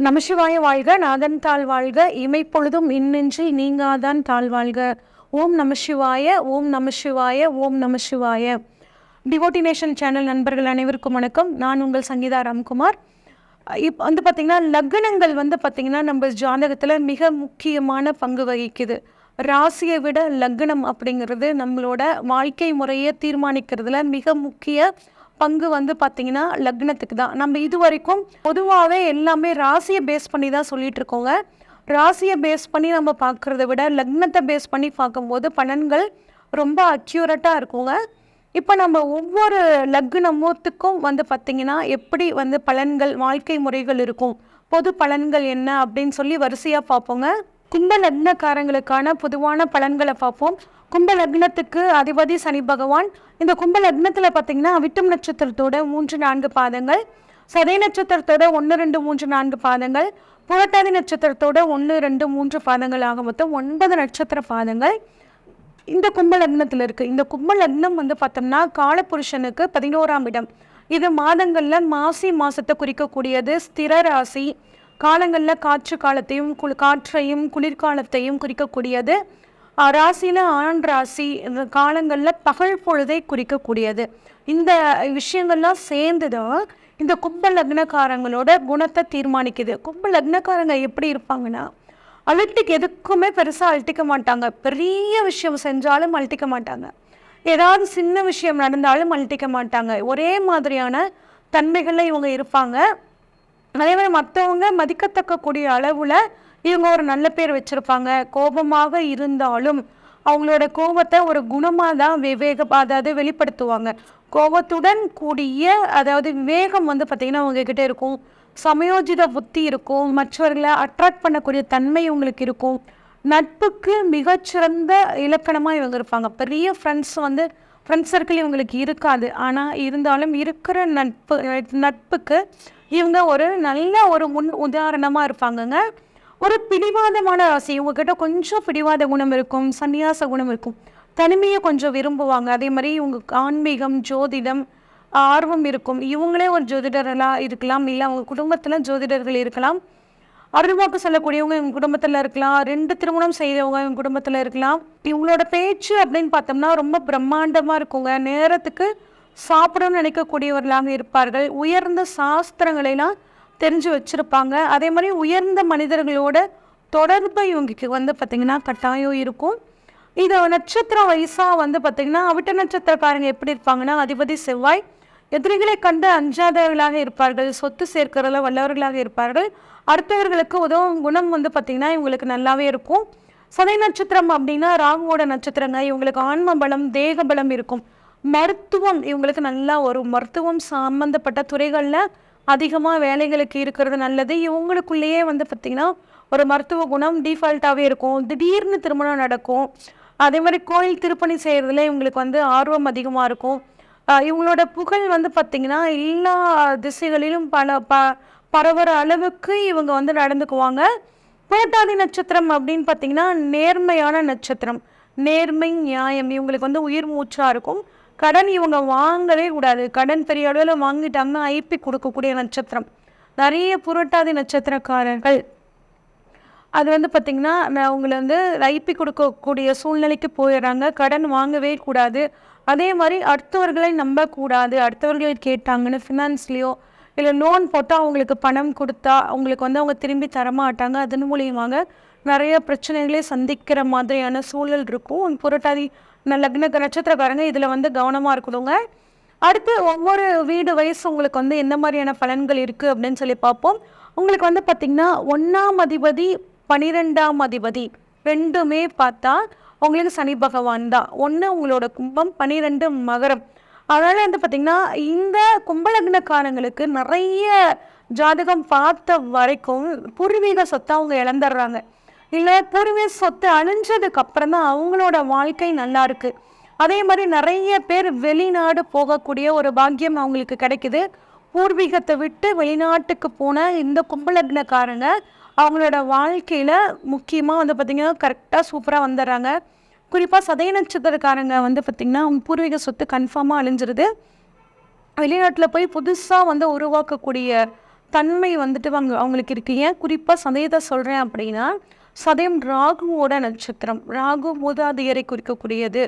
நமசிவாய வாழ்க நாதன் தாழ் வாழ்க இமைப்பொழுதும் இன்னின்றி நீங்காதான் தாழ் வாழ்க. ஓம் நமசிவாய ஓம் நமசிவாய ஓம் நமசிவாய. டிவோட்டினேஷன் சேனல் நண்பர்கள் அனைவருக்கும் வணக்கம். நான் உங்கள் சங்கீதா ராம்குமார். இப் வந்து பார்த்திங்கன்னா லக்னங்கள் வந்து பார்த்திங்கன்னா நம்ம ஜாதகத்தில் மிக முக்கியமான பங்கு வகிக்குது. ராசியை விட லக்னம் அப்படிங்கிறது நம்மளோட வாழ்க்கை முறையை தீர்மானிக்கிறதுல மிக முக்கிய பங்கு வந்து பார்த்திங்கன்னா லக்னத்துக்கு தான். நம்ம இது வரைக்கும் பொதுவாகவே எல்லாமே ராசியை பேஸ் பண்ணி தான் சொல்லிட்டு இருக்கோங்க. ராசியை பேஸ் பண்ணி நம்ம பார்க்குறத விட லக்னத்தை பேஸ் பண்ணி பார்க்கும்போது பலன்கள் ரொம்ப அக்யூரட்டாக இருக்குங்க. இப்போ நம்ம ஒவ்வொரு லக்னமூத்துக்கும் வந்து பார்த்திங்கன்னா எப்படி வந்து பலன்கள் வாழ்க்கை முறைகள் இருக்கும்? பொது பலன்கள் என்ன அப்படின்னு சொல்லி வரிசையாக பார்ப்போங்க. கும்ப லக்னக்காரங்களுக்கான பொதுவான பலன்களை பார்ப்போம். கும்ப லக்னத்துக்கு அதிபதி சனி பகவான். இந்த கும்ப லக்னத்தில் பார்த்தீங்கன்னா விட்டம் நட்சத்திரத்தோட மூன்று நான்கு பாதங்கள். சதை நட்சத்திரத்தோட ஒன்று ரெண்டு மூன்று நான்கு பாதங்கள். புரட்டாதி நட்சத்திரத்தோட ஒன்று ரெண்டு மூன்று பாதங்கள் ஆக மொத்தம் ஒன்பது நட்சத்திர பாதங்கள். இந்த கும்ப லக்னத்தில் இருக்குது இந்த கும்ப லக்னம் வந்து பார்த்தோம்னா காலபுருஷனுக்கு பதினோராம் இடம். இது மாதங்களில் மாசி மாதத்தை குறிக்கக்கூடியது ஸ்திர ராசி காலங்களில் காற்று காலத்தையும் குளி காற்றையும் குளிர்காலத்தையும் குறிக்கக்கூடியது. ராசியில் ஆண் ராசி இந்த காலங்களில் பகல் பொழுதை குறிக்கக்கூடியது. இந்த விஷயங்கள்லாம் சேர்ந்து தான் இந்த கும்ப லக்னக்காரங்களோட குணத்தை தீர்மானிக்குது. கும்ப லக்னக்காரங்க எப்படி இருப்பாங்கன்னா அழட்டிக்கு எதுக்குமே பெருசாக அழட்டிக்க மாட்டாங்க. பெரிய விஷயம் செஞ்சாலும் அழட்டிக்க மாட்டாங்க. ஏதாவது சின்ன விஷயம் நடந்தாலும் அழட்டிக்க மாட்டாங்க. ஒரே மாதிரியான தன்மைகளில் இவங்க இருப்பாங்க. அதே மாதிரி மற்றவங்க மதிக்கத்தக்கக்கூடிய அளவில் இவங்க ஒரு நல்ல பேர் வச்சுருப்பாங்க. கோபமாக இருந்தாலும் அவங்களோட கோபத்தை ஒரு குணமாக தான் விவேக அதாவது வெளிப்படுத்துவாங்க. கோபத்துடன் கூடிய அதாவது விவேகம் வந்து பார்த்திங்கன்னா அவங்கக்கிட்ட இருக்கும். சமயோஜித புத்தி இருக்கும். மற்றவர்களை அட்ராக்ட் பண்ணக்கூடிய தன்மை உங்களுக்கு இருக்கும். நட்புக்கு மிகச்சிறந்த இலக்கணமாக இவங்க இருப்பாங்க. பெரிய ஃப்ரெண்ட்ஸ் வந்து ஃப்ரெண்ட்ஸ் சர்க்கிள் இவங்களுக்கு இருக்காது. ஆனால் இருந்தாலும் இருக்கிற நட்பு நட்புக்கு இவங்க ஒரு நல்ல ஒரு முன் உதாரணமாக இருப்பாங்கங்க. ஒரு பிடிவாதமான ராசி இவங்ககிட்ட கொஞ்சம் பிடிவாத குணம் இருக்கும் சன்னியாச குணம் இருக்கும். தனிமையை கொஞ்சம் விரும்புவாங்க. அதே மாதிரி இவங்க ஆன்மீகம் ஜோதிடம் ஆர்வம் இருக்கும். இவங்களே ஒரு ஜோதிடர்களாக இருக்கலாம். இல்லை அவங்க குடும்பத்தில் ஜோதிடர்கள் இருக்கலாம். அருள்வாக்கு சொல்லக்கூடியவங்க இவங்க குடும்பத்தில் இருக்கலாம். ரெண்டு திருமணம் செய்தவங்க இவங்க குடும்பத்தில் இருக்கலாம். இவங்களோட பேச்சு அப்படின்னு பார்த்தோம்னா ரொம்ப பிரம்மாண்டமாக இருக்குங்க. நேரத்துக்கு சாப்பிடணும்னு நினைக்கக்கூடியவர்களாக இருப்பார்கள். உயர்ந்த சாஸ்திரங்களெல்லாம் தெரிஞ்சு வச்சுருப்பாங்க. அதே மாதிரி உயர்ந்த மனிதர்களோட தொடர்பு இவங்களுக்கு வந்து பார்த்திங்கன்னா கட்டாயம் இருக்கும். இது நட்சத்திரம் வயசாக வந்து பார்த்திங்கன்னா அவிட்ட நட்சத்திரக்காரங்க எப்படி இருப்பாங்கன்னா அதிபதி செவ்வாய் எதிரிகளை கண்டு அஞ்சாதவர்களாக இருப்பார்கள். சொத்து சேர்க்கிறதுல வல்லவர்களாக இருப்பார்கள். அடுத்தவர்களுக்கு உதவும் குணம் வந்து பார்த்திங்கன்னா இவங்களுக்கு நல்லாவே இருக்கும். சதை நட்சத்திரம் அப்படின்னா ராகுவோட நட்சத்திரங்க இவங்களுக்கு ஆன்ம பலம் தேக பலம் இருக்கும். மருத்துவம் இவங்களுக்கு நல்லா ஒரு மருத்துவம் சம்மந்தப்பட்ட துறைகளில் அதிகமாக வேலைகளுக்கு இருக்கிறது நல்லது. இவங்களுக்குள்ளேயே வந்து பார்த்திங்கன்னா ஒரு மருத்துவ குணம் டிஃபால்ட்டாகவே இருக்கும். திடீர்னு திருமணம் நடக்கும். அதே மாதிரி கோயில் திருப்பணி செய்கிறதுல இவங்களுக்கு வந்து ஆர்வம் அதிகமாக இருக்கும். இவங்களோட புகழ் வந்து பார்த்திங்கன்னா எல்லா திசைகளிலும் பல ப பரவுற அளவுக்கு இவங்க வந்து நடந்துக்குவாங்க. புரட்டாதி நட்சத்திரம் அப்படின்னு பார்த்தீங்கன்னா நேர்மையான நட்சத்திரம். நேர்மை நியாயம் இவங்களுக்கு வந்து உயிர் மூச்சாக இருக்கும். கடன் இவங்க வாங்கவே கூடாது. கடன் பெரிய அளவில் வாங்கிட்டாங்கன்னா ஐபி கொடுக்கக்கூடிய நட்சத்திரம். நிறைய புரட்டாதி நட்சத்திரக்காரர்கள். அது வந்து பார்த்திங்கன்னா நான் வந்து ஐபி கொடுக்கக்கூடிய சூழ்நிலைக்கு போயிடுறாங்க. கடன் வாங்கவே கூடாது. அதே மாதிரி அடுத்தவர்களை நம்பக்கூடாது. அடுத்தவர்கள் கேட்டாங்கன்னு ஃபினான்ஸ்லேயோ இல்லை லோன் போட்டால் அவங்களுக்கு பணம் கொடுத்தா அவங்களுக்கு வந்து அவங்க திரும்பி தரமாட்டாங்க. அதன் மூலியமாக நிறைய பிரச்சனைகளை சந்திக்கிற மாதிரியான சூழல் இருக்கும். புரட்டாதி ந- லக்ன நட்சத்திரக்காரங்க இதில் வந்து கவனமாக இருக்கணுங்க. அடுத்து ஒவ்வொரு வீடு வயசு உங்களுக்கு வந்து எந்த மாதிரியான பலன்கள் இருக்குது அப்படின்னு சொல்லி பார்ப்போம். உங்களுக்கு வந்து பார்த்திங்கன்னா ஒன்றாம் அதிபதி பனிரெண்டாம் அதிபதி ரெண்டுமே பார்த்தா உங்களுக்கு சனி பகவான் தான். ஒன்று உங்களோட கும்பம் பன்னிரெண்டு மகரம். அதனால் வந்து பார்த்திங்கன்னா இந்த கும்பலக்னக்காரங்களுக்கு நிறைய ஜாதகம் பார்த்த வரைக்கும் பூர்வீக சொத்தை அவங்க இழந்துடுறாங்க. இல்லை பூர்வீக சொத்து அழிஞ்சதுக்கு அப்புறம் தான் அவங்களோட வாழ்க்கை நல்லா இருக்குது அதே மாதிரி நிறைய பேர் வெளிநாடு போகக்கூடிய ஒரு பாக்கியம் அவங்களுக்கு கிடைக்குது. பூர்வீகத்தை விட்டு வெளிநாட்டுக்கு போன இந்த கும்பலக்னக்காரங்க அவங்களோட வாழ்க்கையில் முக்கியமாக வந்து பார்த்திங்கன்னா கரெக்டாக சூப்பராக வந்துடுறாங்க. குறிப்பாக சதய நட்சத்திரக்காரங்க வந்து பார்த்திங்கன்னா அவங்க பூர்வீக சொத்து கன்ஃபார்மாக அழிஞ்சிருது. வெளிநாட்டில் போய் புதுசாக வந்து உருவாக்கக்கூடிய தன்மை வந்துட்டு அவங்க அவங்களுக்கு இருக்கு. ஏன்? குறிப்பாக சதயத்தை சொல்கிறேன் அப்படின்னா சதயம் ராகுவோட நட்சத்திரம். ராகு மூதாதையரை குறிக்கக்கூடியது.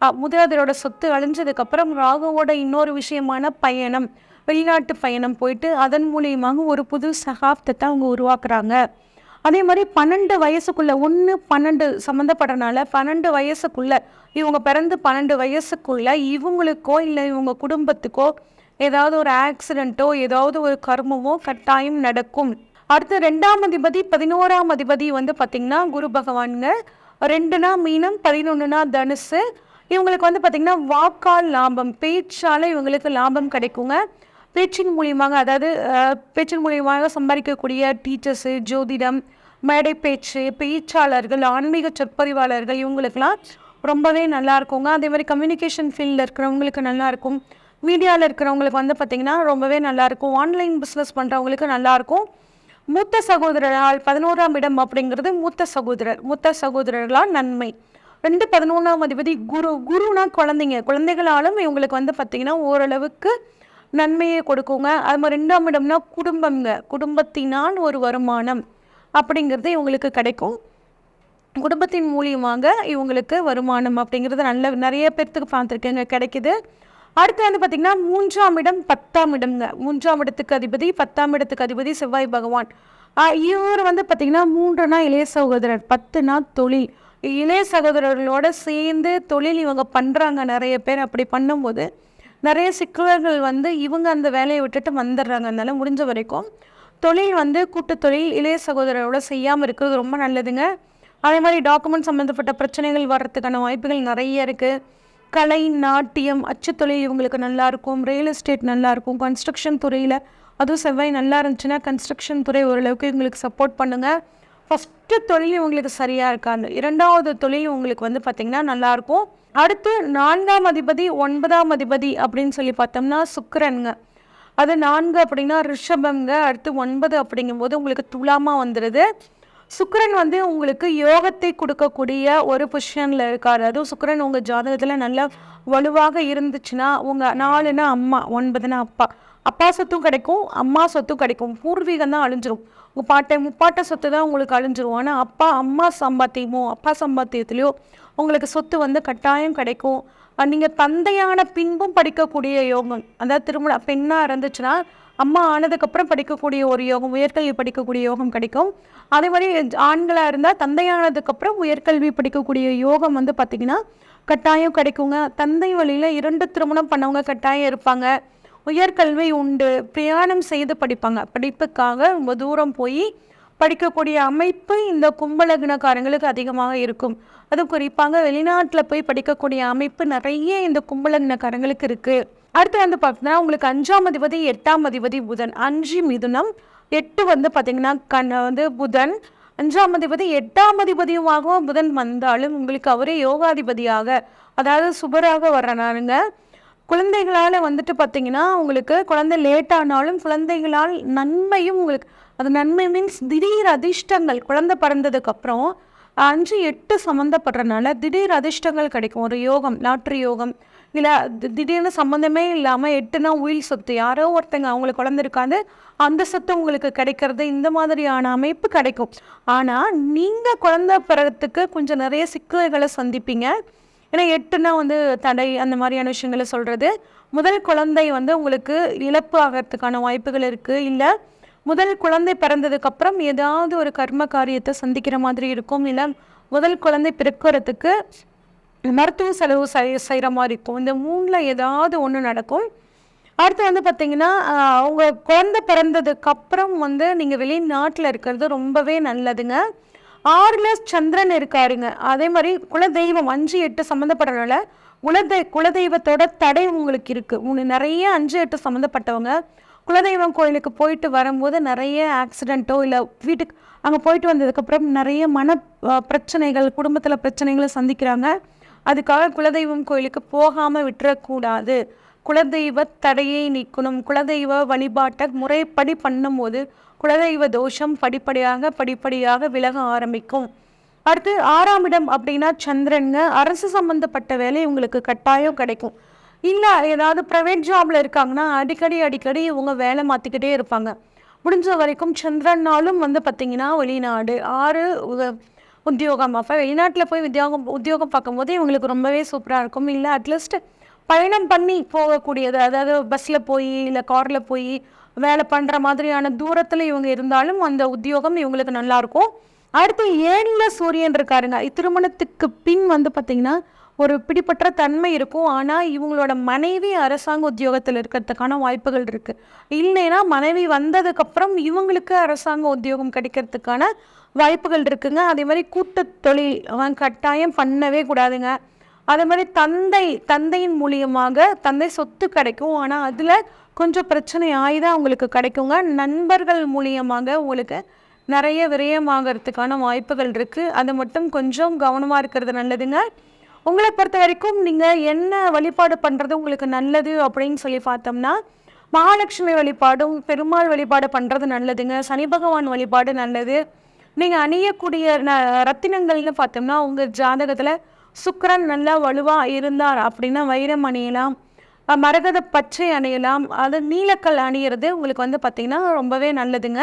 அஹ், மூதாதையரோட சொத்து அழிஞ்சதுக்கப்புறம் ராகுவோட இன்னொரு விஷயமான பயணம் வெளிநாட்டு பயணம் போயிட்டு அதன் மூலியமாக ஒரு புது சகாப்தத்தை அவங்க உருவாக்குறாங்க. அதே மாதிரி பன்னெண்டு வயசுக்குள்ளே ஒன்று பன்னெண்டு சம்மந்தப்படுறனால பன்னெண்டு வயசுக்குள்ளே இவங்க பிறந்து பன்னெண்டு வயசுக்குள்ளே இவங்களுக்கோ இல்லை இவங்க குடும்பத்துக்கோ ஏதாவது ஒரு ஆக்சிடெண்ட்டோ ஏதாவது ஒரு கர்மமோ கட்டாயம் நடக்கும். அடுத்து ரெண்டாம் அதிபதி பதினோராம் அதிபதி வந்து பார்த்திங்கன்னா குரு பகவானுங்க. ரெண்டுனா மீனம் பதினொன்றுனா தனுசு. இவங்களுக்கு வந்து பார்த்திங்கன்னா வாக்கால் லாபம் பேச்சால் இவங்களுக்கு லாபம் கிடைக்குங்க. பேச்சின் மூலியமாக அதாவது பேச்சின் மூலியமாக சம்பாதிக்கக்கூடிய டீச்சர்ஸு ஜோதிடம் மேடை பேச்சு பேச்சாளர்கள் ஆன்மீக சொற்பொழிவாளர்கள் இவங்களுக்கெல்லாம் ரொம்பவே நல்லா இருக்குங்க. அதே மாதிரி கம்யூனிகேஷன் ஃபீல்டில் இருக்கிறவங்களுக்கு நல்லாயிருக்கும் மீடியாவில் இருக்கிறவங்களுக்கு வந்து பார்த்திங்கன்னா ரொம்பவே நல்லாயிருக்கும் ஆன்லைன் பிஸ்னஸ் பண்ணுறவங்களுக்கு நல்லாயிருக்கும் மூத்த சகோதரரால் பதினோராம் இடம் அப்படிங்கிறது மூத்த சகோதரர் மூத்த சகோதரர்களால் நன்மை. ரெண்டு பதினொன்றாம் அதிபதி குரு குருனா குழந்தைங்க. குழந்தைகளாலும் இவங்களுக்கு வந்து பார்த்திங்கன்னா ஓரளவுக்கு நன்மையை கொடுக்குங்க. அது மாதிரி ரெண்டாம் இடம்னா குடும்பங்க குடும்பத்தினால் ஒரு வருமானம். அப்படிங்கிறது இவங்களுக்கு கிடைக்கும். குடும்பத்தின் மூலியமாக இவங்களுக்கு வருமானம் அப்படிங்கிறது நல்ல நிறைய பேர்த்துக்கு பார்த்துருக்கேங்க கிடைக்குது. அடுத்து வந்து பார்த்திங்கன்னா மூன்றாம் இடம் பத்தாம் இடம்ங்க. மூன்றாம் இடத்துக்கு அதிபதி பத்தாம் இடத்துக்கு அதிபதி செவ்வாய் பகவான். இவர் வந்து பார்த்திங்கன்னா மூன்றுனா இளைய சகோதரர் பத்துனா தொழில். இளைய சகோதரர்களோட சேர்ந்து தொழில் இவங்க பண்ணுறாங்க நிறைய பேர் அப்படி பண்ணும்போது. நிறைய சிக்கல்கள் வந்து இவங்க அந்த வேலையை விட்டுட்டு வந்துடுறாங்க அதனால் முடிஞ்ச வரைக்கும். தொழில் வந்து கூட்டு தொழில் இளைய சகோதரரோட செய்யாமல் இருக்கிறது ரொம்ப நல்லதுங்க. அதே மாதிரி டாக்குமெண்ட் சம்மந்தப்பட்ட பிரச்சனைகள் வர்றதுக்கான வாய்ப்புகள் நிறைய இருக்குது கலை நாட்டியம் அச்சுத்தொழில் இவங்களுக்கு நல்லாயிருக்கும் ரியல் எஸ்டேட் நல்லாயிருக்கும் கன்ஸ்ட்ரக்ஷன் துறையில் அதுவும் செவ்வாய் நல்லா இருந்துச்சுன்னா கன்ஸ்ட்ரக்ஷன் துறை ஓரளவுக்கு இவங்களுக்கு சப்போர்ட் பண்ணுங்கள் ஃபஸ்ட்டு தொழில் இவங்களுக்கு சரியாக இருக்காது. இரண்டாவது தொழில் உங்களுக்கு வந்து பார்த்திங்கன்னா நல்லாயிருக்கும் அடுத்து நான்காம் அதிபதி ஒன்பதாம் அதிபதி அப்படின்னு சொல்லி பார்த்தோம்னா சுக்கரனுங்க. அது நான்கு அப்படின்னா ரிஷபங்க அடுத்து ஒன்பது அப்படிங்கும்போது உங்களுக்கு துலாமா வந்துடுது சுக்கரன் வந்து உங்களுக்கு யோகத்தை கொடுக்கக்கூடிய ஒரு பொசிஷனில் இருக்கார். அதுவும் சுக்கரன் உங்கள் ஜாதகத்தில் நல்லா வலுவாக இருந்துச்சுன்னா உங்கள் நாலுனா அம்மா ஒன்பதுனா அப்பா. அப்பா சொத்தும் கிடைக்கும் அம்மா சொத்தும் கிடைக்கும். பூர்வீகம் தான் அழிஞ்சிரும். உங்கள் பாட்டை முப்பாட்ட சொத்து தான் உங்களுக்கு அழிஞ்சிரும். ஆனால் அப்பா அம்மா சம்பாத்தியமோ அப்பா சம்பாத்தியத்துலையோ உங்களுக்கு சொத்து வந்து கட்டாயம் கிடைக்கும். நீங்கள் தந்தையான பின்பும் படிக்கக்கூடிய யோகம் அதாவது திருமண பெண்ணாக இருந்துச்சுன்னா அம்மா ஆனதுக்கப்புறம் படிக்கக்கூடிய ஒரு யோகம் உயர்கல்வி படிக்கக்கூடிய யோகம் கிடைக்கும். அதே மாதிரி ஆண்களாக இருந்தால் தந்தையானதுக்கப்புறம் உயர்கல்வி படிக்கக்கூடிய யோகம் வந்து பார்த்திங்கன்னா கட்டாயம் கிடைக்குங்க. தந்தை வழியில் இரண்டு திருமணம் பண்ணவங்க கட்டாயம் இருப்பாங்க. உயர்கல்வி உண்டு பிரயாணம் செய்து படிப்பாங்க. படிப்புக்காக ரொம்ப தூரம் போய் படிக்கக்கூடிய அமைப்பு இந்த கும்பலக்னக்காரங்களுக்கு அதிகமாக இருக்கும். அதுவும் குறிப்பாக வெளிநாட்டில் போய் படிக்கக்கூடிய அமைப்பு நிறைய இந்த கும்பலக்னக்காரங்களுக்கு இருக்குது அடுத்து வந்து பார்த்தீங்கன்னா உங்களுக்கு அஞ்சாம் அதிபதி எட்டாம் அதிபதி புதன். அஞ்சு மிதுனம் எட்டு வந்து பார்த்தீங்கன்னா கண் வந்து புதன். அஞ்சாம் அதிபதி எட்டாம் அதிபதியுமாகவும் புதன் வந்தாலும் உங்களுக்கு அவரே யோகாதிபதியாக அதாவது சுபராக வர்றனாருங்க குழந்தைகளால் வந்துட்டு பார்த்தீங்கன்னா உங்களுக்கு குழந்தை லேட்டானாலும் குழந்தைகளால் நன்மையும் உங்களுக்கு அது நன்மை மீன்ஸ் திடீர் அதிர்ஷ்டங்கள் குழந்தை பிறந்ததுக்கப்புறம் அஞ்சு எட்டு சம்மந்தப்படுறதுனால திடீர் அதிர்ஷ்டங்கள் கிடைக்கும். ஒரு யோகம் லாட்ரி யோகம் இல்லை திடீர்னு சம்மந்தமே இல்லாமல் எட்டுனா உயில் சொத்து யாரோ ஒருத்தங்க அவங்களுக்கு குழந்தை இருக்காது அந்த சொத்து உங்களுக்கு கிடைக்கிறது இந்த மாதிரியான அமைப்பு கிடைக்கும். ஆனால் நீங்கள் குழந்தை பிறகுறதுக்கு கொஞ்சம் நிறைய சிக்கல்களை சந்திப்பீங்க. ஏன்னா எட்டுனா வந்து தடை அந்த மாதிரியான விஷயங்களை சொல்கிறது முதல் குழந்தை வந்து உங்களுக்கு இழப்பு ஆகிறதுக்கான வாய்ப்புகள் இருக்குது இல்லை முதல் குழந்தை பிறந்ததுக்கப்புறம் ஏதாவது ஒரு கர்ம காரியத்தை சந்திக்கிற மாதிரி இருக்கும். இல்லை முதல் குழந்தை பிறக்கிறதுக்கு மருத்துவ செலவு செய் செய்கிற மாதிரி இருக்கும். இந்த மூணில் ஏதாவது ஒன்று நடக்கும். அடுத்து வந்து பார்த்தீங்கன்னா அவங்க குழந்தை பிறந்ததுக்கப்புறம் வந்து நீங்கள் வெளிநாட்டில் இருக்கிறது ரொம்பவே நல்லதுங்க. ஆறில் சந்திரன் இருக்காருங்க. அதே மாதிரி குலதெய்வம் அஞ்சு எட்டு சம்மந்தப்படுறதுனால குலதெய் குலதெய்வத்தோட தடை உங்களுக்கு இருக்குது உங்களுக்கு நிறைய அஞ்சு எட்டு சம்மந்தப்பட்டவங்க குலதெய்வம் கோயிலுக்கு போயிட்டு வரும்போது நிறைய ஆக்சிடெண்ட்டோ இல்லை வீட்டுக்கு அங்கே போயிட்டு வந்ததுக்கப்புறம் நிறைய மன பிரச்சனைகள் குடும்பத்தில் பிரச்சனைகளை சந்திக்கிறாங்க. அதுக்காக குலதெய்வம் கோயிலுக்கு போகாமல் விட்டுறக்கூடாது. குலதெய்வ தடையை நீக்கணும். குலதெய்வ வழிபாட்டை முறைப்படி பண்ணும்போது குலதெய்வ தோஷம் படிப்படியாக படிப்படியாக விலக ஆரம்பிக்கும். அடுத்து ஆறாம் இடம் அப்படின்னா சந்திரனுங்க. அரசு சம்பந்தப்பட்ட வேலை உங்களுக்கு கட்டாயம் கிடைக்கும். இல்லை ஏதாவது ப்ரைவேட் ஜாபில் இருக்காங்கன்னா அடிக்கடி அடிக்கடி இவங்க வேலை மாற்றிக்கிட்டே இருப்பாங்க. முடிஞ்ச வரைக்கும் சந்திரனாலும் வந்து பார்த்திங்கன்னா வெளிநாடு ஆறு உத- உத்தியோகம் அப்போ வெளிநாட்டில் போய் உத்தியோகம் உத்தியோகம் பார்க்கும்போது இவங்களுக்கு ரொம்பவே சூப்பராக இருக்கும். இல்லை அட்லீஸ்ட் பயணம் பண்ணி போகக்கூடியது அதாவது பஸ்ஸில் போய் இல்லை காரில் போய் வேலை பண்ணுற மாதிரியான தூரத்தில் இவங்க இருந்தாலும் அந்த உத்தியோகம் இவங்களுக்கு நல்லாயிருக்கும் அடுத்து ஏழில் சூரியன் இருக்காருங்க? திருமணத்துக்கு பின் வந்து பார்த்திங்கன்னா ஒரு பிடிப்பற்ற தன்மை இருக்கும். ஆனால் இவங்களோட மனைவி அரசாங்க உத்தியோகத்தில் இருக்கிறதுக்கான வாய்ப்புகள் இருக்குது இல்லைன்னா மனைவி வந்ததுக்கப்புறம் இவங்களுக்கு அரசாங்க உத்தியோகம் கிடைக்கிறதுக்கான வாய்ப்புகள் இருக்குங்க. அதே மாதிரி கூட்டு தொழில் அவன் கட்டாயம் பண்ணவே கூடாதுங்க. அதே மாதிரி தந்தை தந்தையின் மூலியமாக தந்தை சொத்து கிடைக்கும். ஆனால் அதில் கொஞ்சம் பிரச்சனை ஆகி தான் அவங்களுக்கு கிடைக்குங்க. நண்பர்கள் மூலியமாக உங்களுக்கு நிறைய விரயமாகறதுக்கான வாய்ப்புகள் இருக்குது அது மட்டும் கொஞ்சம் கவனமாக இருக்கிறது நல்லதுங்க. உங்களை பொறுத்த வரைக்கும் நீங்கள் என்ன வழிபாடு பண்ணுறது உங்களுக்கு நல்லது அப்படின்னு சொல்லி பார்த்தோம்னா மகாலட்சுமி வழிபாடும் பெருமாள் வழிபாடு பண்ணுறது நல்லதுங்க. சனி பகவான் வழிபாடு நல்லது. நீங்கள் அணியக்கூடிய ந ரத்தினங்கள்னு பார்த்தோம்னா உங்கள் ஜாதகத்தில் சுக்கரன் நல்லா வலுவாக இருந்தார் அப்படின்னா வைரம் அணியலாம். மரகத பச்சை அணியலாம். அது நீலக்கல் அணியிறது உங்களுக்கு வந்து பார்த்திங்கன்னா ரொம்பவே நல்லதுங்க.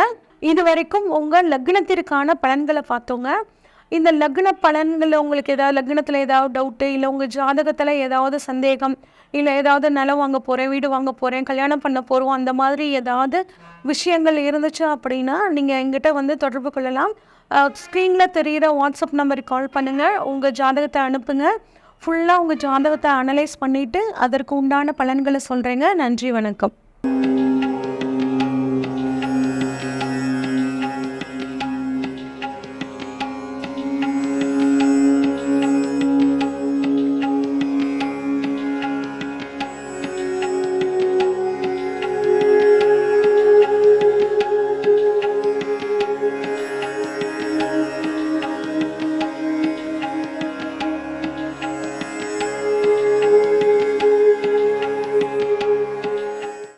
இது வரைக்கும் உங்கள் லக்னத்திற்கான பலன்களை பார்த்தோங்க. இந்த லக்ன பலன்களில் உங்களுக்கு ஏதாவது லக்னத்தில் ஏதாவது டவுட்டு இல்லை உங்கள் ஜாதகத்தில் ஏதாவது சந்தேகம் இல்லை ஏதாவது நிலம் வாங்க போகிறேன் வீடு வாங்க போகிறேன் கல்யாணம் பண்ண போகிறோம் அந்த மாதிரி ஏதாவது விஷயங்கள் இருந்துச்சு அப்படின்னா நீங்கள் எங்கிட்ட வந்து தொடர்பு கொள்ளலாம். ஸ்க்ரீனில் தெரிகிற வாட்ஸ்அப் நம்பருக்கு கால் பண்ணுங்கள் உங்கள் ஜாதகத்தை அனுப்புங்க. ஃபுல்லாக உங்கள் ஜாதகத்தை அனலைஸ் பண்ணிவிட்டு அதற்கு உண்டான பலன்களை சொல்கிறேங்க நன்றி வணக்கம்.